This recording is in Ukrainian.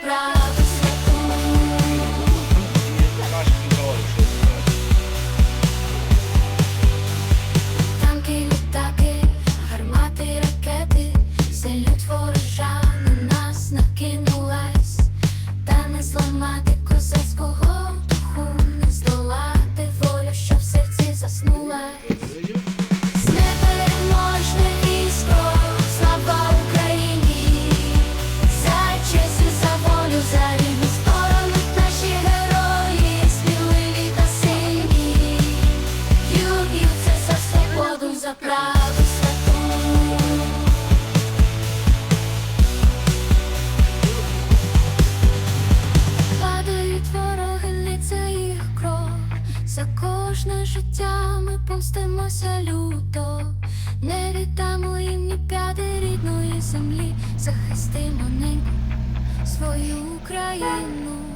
pride. За правду святу. Кров. За кожне життя ми помстимося люто. Не віддамо їм ні п'яти рідної землі. Захистимо неньку свою Україну.